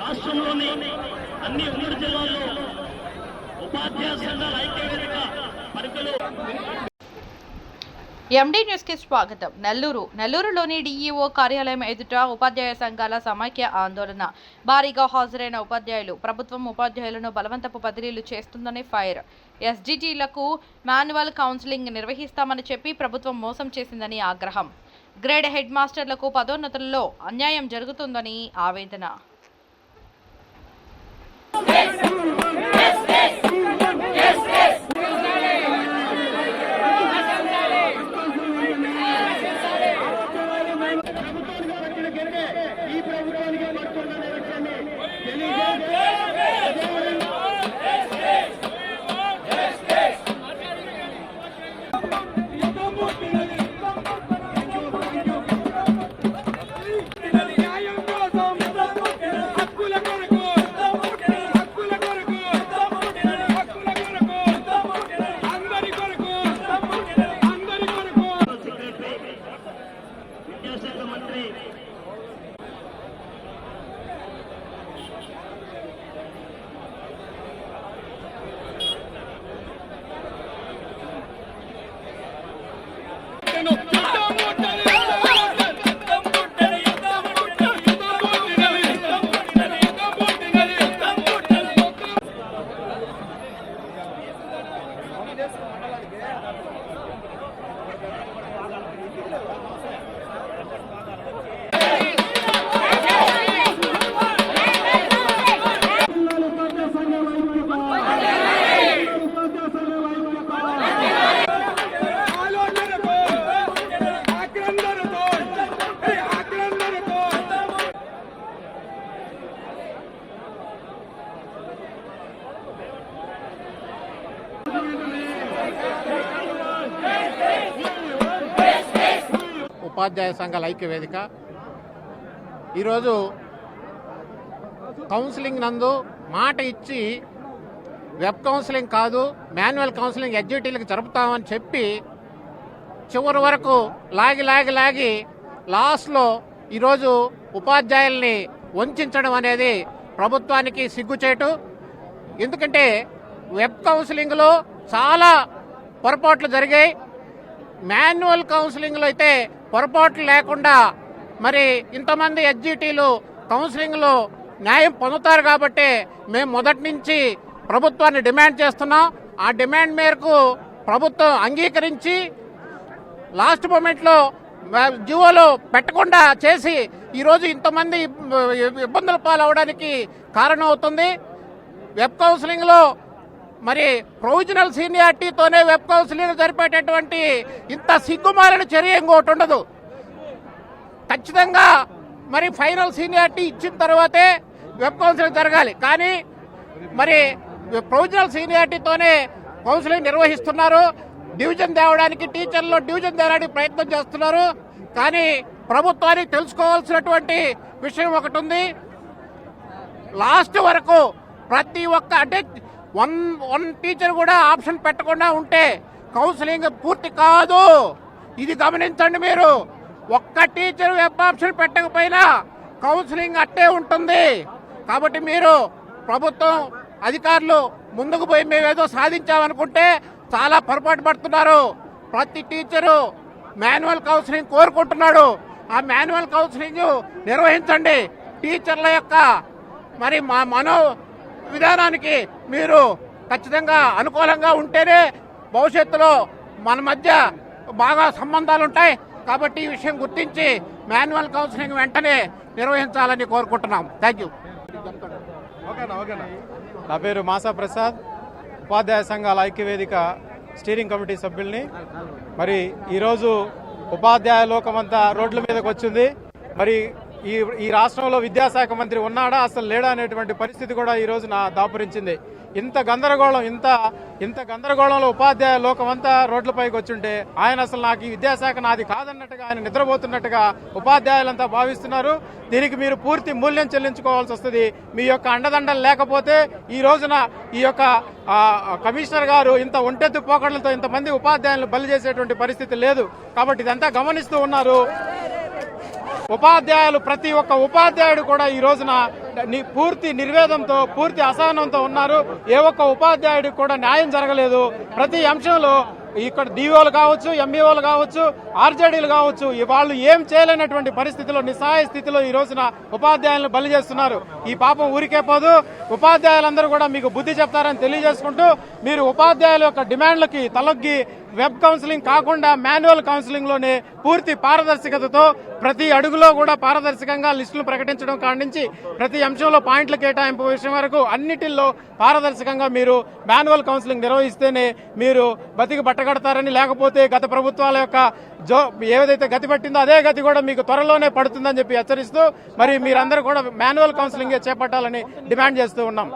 రాష్ట్రంలోని అన్ని ఉమ్మడి జిల్లాల్లో ఉపాధ్యాయ సంఘాల ఐక్యవేదిక పరిధిలో ఎండీ న్యూస్కి స్వాగతం. నెల్లూరు. నెల్లూరులోని డీఈఓ కార్యాలయం ఎదుట ఉపాధ్యాయ సంఘాల సమైక్య ఆందోళన. భారీగా హాజరైన ఉపాధ్యాయులు ప్రభుత్వం ఉపాధ్యాయులను బలవంతపు బదిలీలు చేస్తుందని ఫైర్. ఎస్డిటీలకు మాన్యువల్ కౌన్సిలింగ్ నిర్వహిస్తామని చెప్పి ప్రభుత్వం మోసం చేసిందని ఆగ్రహం. గ్రేడ్ హెడ్ మాస్టర్లకు పదోన్నతుల్లో అన్యాయం జరుగుతుందని ఆవేదన. ఉపాధ్యాయ సంఘాల ఐక్య వేదిక. ఈరోజు కౌన్సిలింగ్ నందు మాట ఇచ్చి వెబ్ కౌన్సిలింగ్ కాదు మాన్యువల్ కౌన్సిలింగ్ ఎగ్జిక్యూటివ్లకు జరుపుతామని చెప్పి చివరి వరకు లాగి లాగి లాగి లాస్ట్లో ఈరోజు ఉపాధ్యాయుల్ని వంచడం అనేది ప్రభుత్వానికి సిగ్గుచేటు. ఎందుకంటే వెబ్ కౌన్సిలింగ్లో చాలా పొరపాట్లు జరిగాయి. మాన్యువల్ కౌన్సిలింగ్లో అయితే పొరపాట్లు లేకుండా మరి ఇంతమంది ఎస్జిటీలు కౌన్సిలింగ్లో న్యాయం పొందుతారు కాబట్టి మేము మొదటి నుంచి ప్రభుత్వాన్ని డిమాండ్ చేస్తున్నాం. ఆ డిమాండ్ మేరకు ప్రభుత్వం అంగీకరించి లాస్ట్ మూమెంట్లో జియోలో పెట్టకుండా చేసి ఈరోజు ఇంతమంది ఇబ్బందుల పాలవడానికి కారణం అవుతుంది వెబ్ కౌన్సిలింగ్లో మరి ప్రొవిజనల్ సీనియారిటీతోనే వెబ్ కౌన్సిలింగ్ జరిపేటటువంటి ఇంత సిగ్గుమాలిన చర్య ఇంకోటి ఉండదు. ఖచ్చితంగా మరి ఫైనల్ సీనియారిటీ ఇచ్చిన తర్వాతే వెబ్ కౌన్సిలింగ్ జరగాలి. కానీ మరి ప్రొవిజనల్ సీనియారిటీతోనే కౌన్సిలింగ్ నిర్వహిస్తున్నారు. డివిజన్ తేవడానికి టీచర్లు డివిజన్ తేవడానికి ప్రయత్నం చేస్తున్నారు. కానీ ప్రభుత్వానికి తెలుసుకోవాల్సినటువంటి విషయం ఒకటి ఉంది. లాస్ట్ వరకు ప్రతి ఒక్క అంటే వన్ వన్ టీచర్ కూడా ఆప్షన్ పెట్టకుండా ఉంటే కౌన్సిలింగ్ పూర్తి కాదు. ఇది గమనించండి మీరు. ఒక్క టీచర్ వెబ్ ఆప్షన్ పెట్టకపోయినా కౌన్సిలింగ్ అట్టే ఉంటుంది. కాబట్టి మీరు ప్రభుత్వం అధికారులు ముందుకు పోయి మేమేదో సాధించామనుకుంటే చాలా పొరపాటు పడుతున్నారు. ప్రతి టీచరు మాన్యువల్ కౌన్సిలింగ్ కోరుకుంటున్నాడు. ఆ మాన్యువల్ కౌన్సిలింగ్ నిర్వహించండి. టీచర్ల యొక్క మరి మా మనో విధానానికి మీరు ఖచ్చితంగా అనుకూలంగా ఉంటేనే భవిష్యత్తులో మన మధ్య బాగా సంబంధాలు ఉంటాయి. కాబట్టి ఈ విషయం గుర్తించి మాన్యువల్ కౌన్సిలింగ్ వెంటనే నిర్వహించాలని కోరుకుంటున్నాం. Thank you. నా పేరు మాసా ప్రసాద్. ఉపాధ్యాయ సంఘాల ఐక్యవేదిక స్టీరింగ్ కమిటీ సభ్యుల్ని. మరి ఈరోజు ఉపాధ్యాయ లోకమంతా రోడ్ల మీదకి వచ్చింది. మరి ఈ ఈ రాష్ట్రంలో విద్యాశాఖ మంత్రి ఉన్నాడా అసలు లేడా అనేటువంటి పరిస్థితి కూడా ఈ రోజున నా దాపురించింది. ఇంత గందరగోళం ఇంత ఇంత గందరగోళంలో ఉపాధ్యాయ లోకమంతా రోడ్లపైకి వచ్చుంటే ఆయన అసలు నాకు ఈ విద్యాశాఖ నాది కాదన్నట్టుగా ఆయన నిద్రపోతున్నట్టుగా ఉపాధ్యాయులంతా భావిస్తున్నారు. దీనికి మీరు పూర్తి మూల్యం చెల్లించుకోవాల్సి వస్తుంది. మీ యొక్క అండదండలు లేకపోతే ఈ రోజున ఈ యొక్క కమిషనర్ గారు ఇంత ఒంటెత్తు పోకడలతో ఇంతమంది ఉపాధ్యాయులను బలి చేసేటువంటి పరిస్థితి లేదు. కాబట్టి ఇదంతా గమనిస్తూ ఉన్నారు. ఉపాధ్యాయులు ప్రతి ఒక్క ఉపాధ్యాయుడు కూడా ఈ రోజున పూర్తి నిర్వేదంతో పూర్తి అసహనంతో ఉన్నారు. ఏ ఒక్క ఉపాధ్యాయుడికి కూడా న్యాయం జరగలేదు. ప్రతి అంశంలో ఇక్కడ డిఓలు కావచ్చు ఎంఈఓలు కావచ్చు ఆర్జేడీలు కావచ్చు వాళ్ళు ఏం చేయలేనటువంటి పరిస్థితిలో నిస్సహాయ స్థితిలో ఈ రోజున ఉపాధ్యాయులను బలి చేస్తున్నారు. ఈ పాపం ఊరికే పోదు. ఉపాధ్యాయులందరూ కూడా మీకు బుద్ధి చెప్తారని తెలియజేసుకుంటూ మీరు ఉపాధ్యాయుల యొక్క డిమాండ్లకి తలొగ్గి వెబ్ కౌన్సిలింగ్ కాకుండా మాన్యువల్ కౌన్సిలింగ్లోనే పూర్తి పారదర్శకతతో ప్రతి అడుగులో కూడా పారదర్శకంగా లిస్టులు ప్రకటించడం కాడి నుంచి ప్రతి అంశంలో పాయింట్ల కేటాయింపు విషయం వరకు అన్నిటిల్లో పారదర్శకంగా మీరు మాన్యువల్ కౌన్సిలింగ్ నిర్వహిస్తేనే మీరు బతికి బట్టగడతారని లేకపోతే గత ప్రభుత్వాల యొక్క జో ఏదైతే గతి పట్టిందో అదే గతి కూడా మీకు త్వరలోనే పడుతుందని చెప్పి హెచ్చరిస్తూ మరి మీరందరూ కూడా మాన్యువల్ కౌన్సిలింగ్ చేపట్టాలని డిమాండ్ చేస్తూ ఉన్నాం.